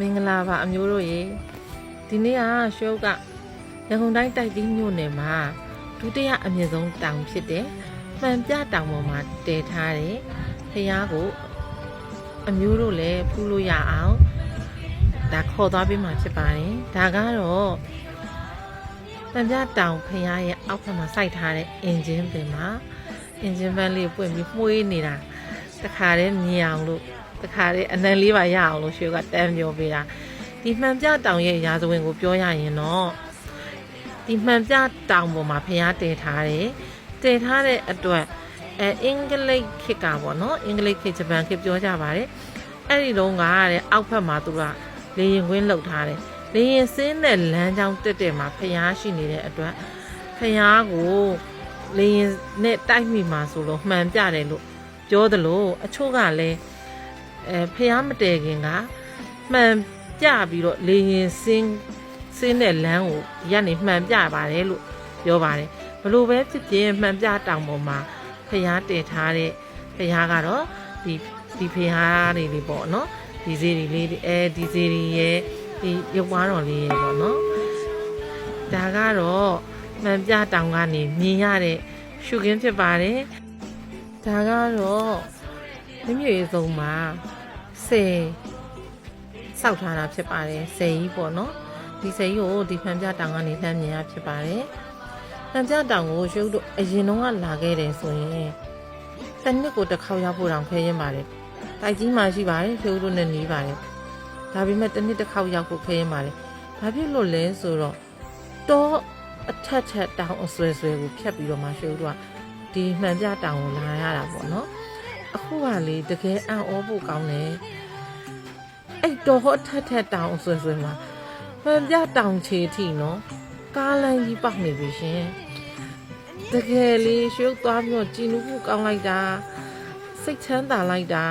မင်္ဂလာပါအမျိုးတို့ရေဒီနေ့ကရှုပ်ကရန်ကုန်တိုင်းတိုက်ကြီးမြို့နယ်မှာဒုတိယအမြင့်ဆုံးတောင်ဖြစ်တဲ့မှန်ပြတောင်ပေါ်မှာတည်ထားတဲ့ဖះကိုအမျိုးတို့လည်းဖူးလို့ရအောင်ဒါခေါ်သွားပေးမှာဖြစ်ပါတယ်ဒါကတော့မှန်ပြတောင်ဖះရဲ့အောက်ဘက်မှာစိုက်ထားတဲ့အင်ဂျင်ပင်မှာအင်ဂျင်ပန်လေးပွင့်ပြီးမှုေးနေတာတခါတည်းမြင်အောင်လို့ တခါလေးအနံလေးပါရအောင်လို့ရှုကတန်းပြောပေးတာဒီမှန်ပြတောင်ရဲ့ရာဇဝင်ကိုပြောရရင်တော့ဒီမှန်ပြတောင်ပေါ်မှာဖျားတည်ထားတယ်တည်ထားတဲ့အတွက်အဲအင်္ဂလိပ်ခေတ်ကပေါ့နော်အင်္ဂလိပ်ခေတ်ဂျပန်ခေတ်ပြောကြပါတယ်အဲ့ဒီတော့ကတဲ့အောက်ဖက်မှာသူကလေရင်ကွင်းလှုပ်ထားတယ်လေရင်စင်းတဲ့လမ်းကြောင်းတက်တက်မှာဖျားရှိနေတဲ့အတွက်ဖျားကိုလေရင်နဲ့တိုက်မိမှာဆိုလို့မှန်ပြတယ်လို့ပြောသလိုအချို့ကလည်း အဲဖះမတည်ခင်ကမှန်ပြပြီးတော့လေရင်စင်းစင်းတဲ့လမ်းကိုရက်နေမှန်ပြပါတယ်လို့ပြောပါတယ်ဘလို့ပဲဖြစ်ဖြစ်မှန်ပြတောင်ပေါ်မှာဖះတည်ထားတဲ့ဖះကတော့ဒီဒီဖះတွေလေးပေါ့နော်ဒီစေးတွေလေးတွေအဲဒီစေးတွေရဲ့ဒီရုပ်ဝါတော်လေးရဲ့ပေါ့နော်ဒါကတော့မှန်ပြတောင်ကနေမြင်ရတဲ့ရှုခင်းဖြစ်ပါတယ်ဒါကတော့မြမြရေစုံမှာ ဆယ်စောက်ထားတာဖြစ်ပါတယ်ဆယ်ကြီးပေါ့နော်ဒီဆယ်ကြီးကိုဒီဖန်ပြတောင်ကနေလှမ်းမြင်ရဖြစ်ပါတယ်ဖန်ပြတောင်ကိုရုပ်တို့အရင်တော့ကလာခဲ့တယ်ဆိုရင်တစ်နှစ်ကိုတစ်ခေါက်ရောက်ဖို့တောင်ခဲရင်ပါတယ်တိုက်ကြီးမှရှိပါတယ်ရုပ်တို့နဲ့နီးပါတယ်ဒါပေမဲ့တစ်နှစ်တစ်ခေါက်ရောက်ဖို့ခဲရင်ပါတယ်ဘာဖြစ်လို့လဲဆိုတော့တော့အထက်ထက်တောင်အဆွဲဆွဲကိုဖြတ်ပြီးတော့မှရုပ်တို့ကဒီမှန်ပြတောင်ကိုလာရတာပေါ့နော် အခုကလေတကယ်အံ့ဩဖို့ကောင်းတယ်အဲ့တော်ဟောထက်ထက်တောင်ဆွဲဆွဲမှာမှန်ပြတောင်ချေထီနော်ကားလမ်းကြီးပောက်နေပြီရှင်တကယ်လေးရှုပ်သွားပြီးတော့ကြည်နူးဖို့ကောင်းလိုက်တာစိတ်ချမ်းသာလိုက်တာ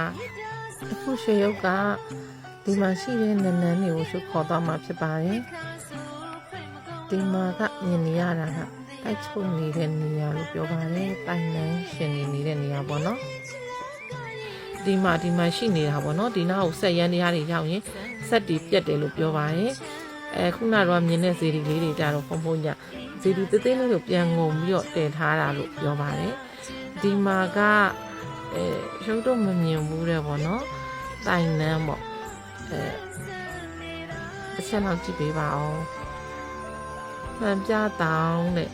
အခုရွှေရုပ်ကဒီမှာရှိတဲ့နန်းနန်းတွေကိုရှုပ်ခေါ်သွားမှာဖြစ်ပါတယ်ဒီမှာကမြင်နေရတာကတိုက်ချုပ်နေတဲ့နေရာလို့ပြောပါတယ်တိုင်နန်းရှင်နေနေတဲ့နေရာပေါ့နော် ဒီမှာဒီမှာရှိနေတာပေါ့နော်ဒီနားကိုဆက်ရန်တရားတွေရောက်ရင်ဆက်တီပြတ်တယ်လို့ပြောပါတယ်အဲခုနကတော့မြင်တဲ့ဇေဒီလေးတွေကြတော့ဖုံဖုံညဇေဒီသေးသေးလေးကိုပြန်ငုံပြီးတော့တည်ထားတာလို့ပြောပါတယ်ဒီမှာကအဲရုပ်တော့မမြင်ဘူးတဲ့ပေါ့နော်တိုင်နန်းပေါ့အဲတစ်ချက်လောက်ကြည့်ပေးပါအောင်မှန်ပြတောင်းတဲ့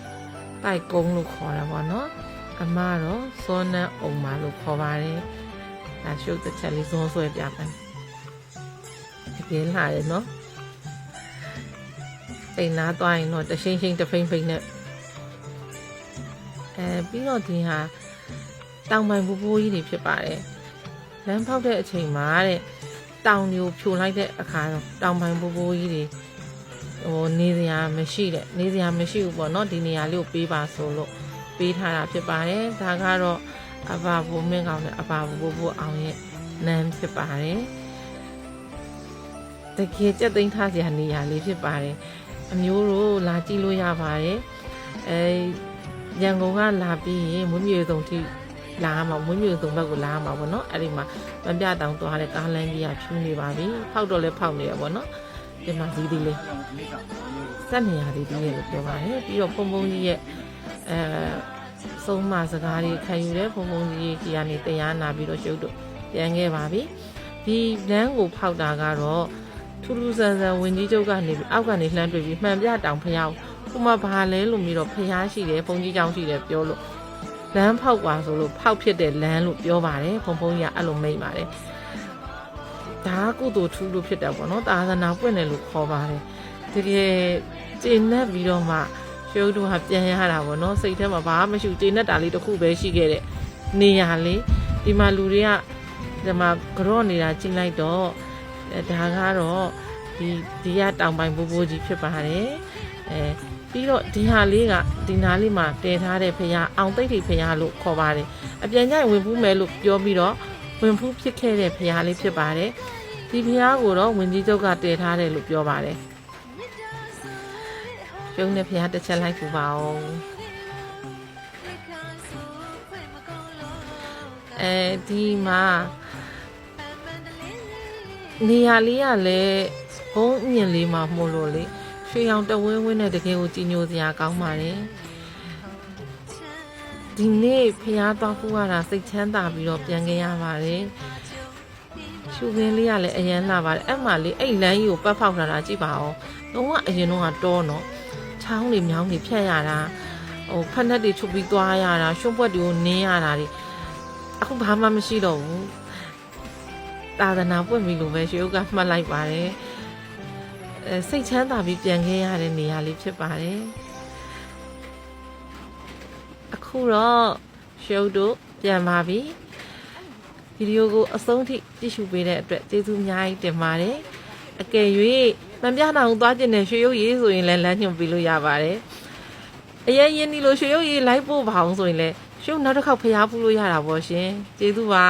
တိုက်ကုန်းလို့ခေါ်တာပေါ့နော်အမတော့စောနန်းအုံမာလို့ခေါ်ပါတယ် ဒါရှုပ်တစ်ချက်လေးဇွန်ဆွဲပြမယ်တကယ်လာရနော်အိမ်နာသွားရင်တော့တရှိန်ရှိန်တဖိမ့်ဖိမ့်နဲ့အဲပြီးတော့ဒီဟာတောင်ပိုင်ပူပူကြီးတွေဖြစ်ပါတယ်လမ်းဖောက်တဲ့အချိန်မှာတဲ့တောင်မျိုးဖြိုလိုက်တဲ့အခါတော့တောင်ပိုင်ပူပူကြီးတွေဟိုနေစရာမရှိတဲ့နေစရာမရှိဘူးပေါ့နော်ဒီနေရာလေးကိုပေးပါဆိုလို့ပေးထားတာဖြစ်ပါတယ်ဒါကတော့ အဘဘိုးမင်းကောင်နဲ့အဘဘိုးဘိုးအောင်ရဲ့နန်းဖြစ်ပါတယ်တကယ်ကြက်သိမ်းထားစရာနေရာလေးဖြစ်ပါတယ်အမျိုးတို့လာကြည့်လို့ရပါတယ်အဲရန်ကုန်ကလာပြီးရင်မွေးမြူစုံထိလာမှာမွေးမြူစုံဘက်ကိုလာမှာပေါ့နော်အဲ့ဒီမှာမပြတောင်သွားတဲ့ကားလမ်းကြီးကဖြူနေပါပြီဖောက်တော့လဲဖောက်နေရပေါ့နော်ဒီမှာဇီးသေးလေးစက်နေရသေးသေးလို့ပြောပါတယ်ပြီးတော့ပုံပုံကြီးရဲ့အဲ ဆုံးမစကားတွေခံယူတဲ့ဘုံဘုံကြီးကြီးကနေတရားနာပြီးတော့ရှုပ်တော့ပြန်ခဲ့ပါပြီဒီလမ်းကိုဖောက်တာကတော့ထူးထူးဆန်းဆန်းဝင်ကြီးချုပ်ကနေပြီးအောက်ကနေလှမ်းတွေ့ပြီးမှန်ပြတောင်ဖျားကိုမှဘာလဲလို့ပြီးတော့ဖျားရှိတယ်ဘုံကြီးကျောင်းရှိတယ်ပြောလို့လမ်းဖောက်ပါဆိုလို့ဖောက်ဖြစ်တဲ့လမ်းလို့ပြောပါတယ်ဘုံဘုံကြီးကအဲ့လိုမိတ်ပါတယ်ဒါကကုသိုလ်ထူးလို့ဖြစ်တယ်ပေါ့နော်သာသနာပွင့်တယ်လို့ခေါ်ပါတယ်တကယ်ကျင့်내ပြီးတော့မှ ရှုပ်တို့ဟာပြန်ရတာပေါ့နော်စိတ်ထဲမှာဘာမှမရှိဘူးကျေနပ်တာလေးတစ်ခုပဲရှိခဲ့တဲ့နေရာလေးဒီမှာလူတွေကဒီမှာကြော့နေတာကြည့်လိုက်တော့အဲဒါကတော့ဒီဒီကတောင်ပိုင်ဘိုးဘိုးကြီးဖြစ်ပါတယ်အဲပြီးတော့ဒီဟာလေးကဒီနားလေးမှာတည်ထားတဲ့ဖရားအောင်သိတ်ထိဖရားလို့ခေါ်ပါတယ်အပြန်ကြိုင်ဝင်ဖူးမယ်လို့ပြောပြီးတော့ဝင်ဖူးဖြစ်ခဲ့တဲ့ဖရားလေးဖြစ်ပါတယ်ဒီဖရားကိုတော့ဝင်ကြီးချုပ်ကတည်ထားတယ်လို့ပြောပါတယ် ကျုံနဲ့ဖះတစ်ချက်လိုက်ပူပါအောင်အဲဒီမှာနေရာလေးကလည်းဘုံအမြင့်လေးမှာမှုလို့လေရွှေရောင်တဝင်းဝင်းနဲ့တကယ်ကိုကြီးညိုစရာကောင်းပါတယ်ဒီနေ့ဖះသွားဖူးရတာစိတ်ချမ်းသာပြီးတော့ပြန်ခဲ့ရပါတယ်ရှုခင်းလေးကလည်းအရန်လာပါတယ်အဲ့မှာလေအဲ့လမ်းကြီးကိုပတ်ဖောက်လာတာကြည့်ပါဦးလုံးဝအရင်တော့ကတော့နော် ချောင်းတွေမြောင်းတွေဖြတ်ရတာဟိုဖက်နှက်တွေချုပ်ပြီးသွားရတာရှုံးပွက်တွေကိုနင်းရတာတွေအခုဘာမှမရှိတော့ဘူးသာသနာပွင့်ပြီလို့ပဲရွှေဥကမှတ်လိုက်ပါတယ်အဲစိတ်ချမ်းသာပြီးပြန်ခဲ့ရတဲ့နေရာလေးဖြစ်ပါတယ်အခုတော့ရွှေဥတို့ပြန်ပါပြီဗီဒီယိုကိုအဆုံးထိကြည့်ရှုပေးတဲ့အတွက်ကျေးဇူးအများကြီးတင်ပါတယ်အကယ်၍ မပြတောင်သွားကျင်တဲ့ရွှေရုပ်ရည်ဆိုရင်လည်းလမ်းညွှန်ပေးလို့ရပါတယ်အရင်ရင်းဒီလိုရွှေရုပ်ရည်လိုက်ပို့ပါအောင်ဆိုရင်လည်းရွှေဥနောက်တစ်ခေါက်ဖျားဖူးလို့ရတာပေါ့ရှင်ကျေးဇူးပါ